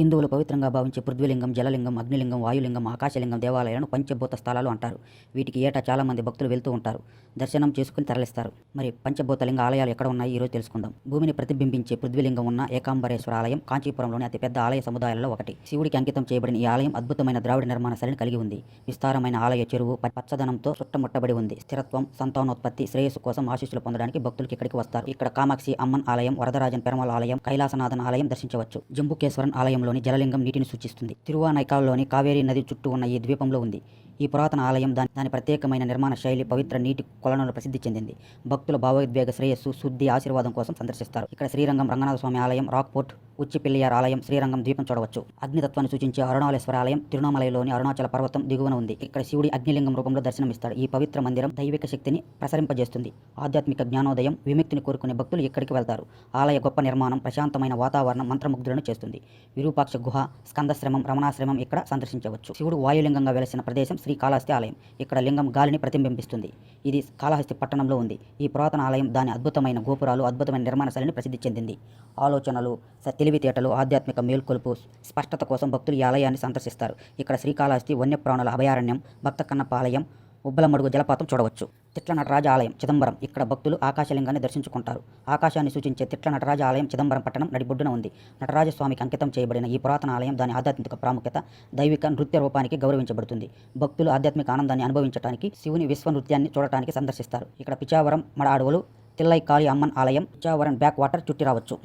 హిందువులు పవిత్రంగా భావించే పృథ్వీలింగం జలలింగం అగ్నిలింగం వాయులింగం ఆకాశలింగం దేవాలయాలను పంచభూత స్థలాలు అంటారు. వీటికి ఏటా చాలామంది భక్తులు వెళ్తూ ఉంటారు. దర్శనం చేసుకుని తరలిస్తారు. మరి పంచభూతలింగ ఆలయాలు ఎక్కడ ఉన్నాయి? ఈరోజు తెలుసుకుందాం. భూమిని ప్రతిబింబించే పృథ్వీలింగం ఉన్న ఏకాంబరేశ్వర ఆలయం కాంచీపురంలోని అతిపెద్ద ఆలయ సముదాయాలలో ఒకటి. శివుడికి అంకితం చేయబడిన ఈ ఆలయం అద్భుతమైన ద్రావిడ నిర్మాణ శైలిని కలిగి ఉంది. విస్తారమైన ఆలయ చెరువు పచ్చదనంతో చుట్టముట్టబడి ఉంది. స్థిరత్వం సంతానోత్పత్తి శ్రేయస్సు కోసం ఆశీస్సులు పొందడానికి భక్తులకు ఇక్కడికి వస్తారు. ఇక్కడ కామాక్షి అమ్మన్ ఆలయం వరదరాజన్ పెరమల ఆలయం కైలాసనాథన్ ఆలయం దర్శించవచ్చు. జంబుకేశ్వరన్ జలలింగం నీటిని సూచిస్తుంది. తిరువానైకాల్లోని కావేరీ నది చుట్టూ ఉన్న ఈ ద్వీపంలో ఉంది. ఈ పురాతన ఆలయం దాని దాని ప్రత్యేకమైన నిర్మాణ శైలి పవిత్ర నీటి కొలను ప్రసిద్ధి చెందింది. భక్తుల భావోద్వేగ శ్రేయస్సు శుద్ధి ఆశీర్వాదం కోసం సందర్శిస్తారు. ఇక్కడ శ్రీరంగం రంగనాథ స్వామి ఆలయం రాక్పోర్ట్ ఉచ్చిపిల్లియార్ ఆలయం శ్రీరంగం ద్వీపం చూడవచ్చు. అగ్నితత్వాన్ని సూచించే అరుణాలేశ్వర ఆలయం తిరువణమలైలోని అరుణాచల పర్వతం దిగువన ఉంది. ఇక్కడ శివుడి అగ్నిలింగం రూపంలో దర్శనమిస్తాడు ఈ పవిత్ర మందిరం దైవిక శక్తిని ప్రసరింపజేస్తుంది. ఆధ్యాత్మిక జ్ఞానోదయం విముక్తిని కోరుకునే భక్తులు ఇక్కడికి వెళ్తారు? ఆలయ గొప్ప నిర్మాణం ప్రశాంతమైన వాతావరణం మంత్రముగ్ధులను చేస్తుంది. విరూపాక్ష గుహ స్కందశ్రమం రమణాశ్రమం ఇక్కడ సందర్శించవచ్చు. శివుడు వాయులింగంగా వెలసిన ప్రదేశం శ్రీకాళహస్తి ఆలయం. ఇక్కడ లింగం గాలిని ప్రతిబింబిస్తుంది. ఇది కాళహస్తి పట్టణంలో ఉంది. ఈ పురాతన ఆలయం దాని అద్భుతమైన గోపురాలు అద్భుతమైన నిర్మాణ శైలిని ప్రసిద్ధి చెందింది. ఆలోచనలు తెలివితేటలు ఆధ్యాత్మిక మేల్కొలుపు స్పష్టత కోసం భక్తులు ఈ ఆలయాన్ని సందర్శిస్తారు. ఇక్కడ శ్రీకాళహస్తి వన్యప్రాణుల అభయారణ్యం భక్త కన్నప్ప ఆలయం ఉబ్బలమడుగు జలపాతం చూడవచ్చు. తిట్ల నటరాజ ఆలయం చిదంబరం. ఇక్కడ భక్తులు ఆకాశలింగాన్ని దర్శించుకుంటారు. ఆకాశాన్ని సూచించే తిట్ల నటరాజ ఆలయం చిదంబరం పట్టణం నడిబొడ్డున ఉంది. నటరాజస్వామికి అంకితం చేయబడిన ఈ పురాతన ఆలయం దాని ఆధ్యాత్మిక ప్రాముఖ్యత దైవిక నృత్య రూపానికి గౌరవించబడుతుంది. భక్తులు ఆధ్యాత్మిక ఆనందాన్ని అనుభవించడానికి శివుని విశ్వ నృత్యాన్ని చూడటానికి సందర్శిస్తారు. ఇక్కడ పిచావరం మడ అడవులు తిల్లై కాళీ అమ్మన్ ఆలయం పిచావరం బ్యాక్ వాటర్ చుట్టి రావచ్చు.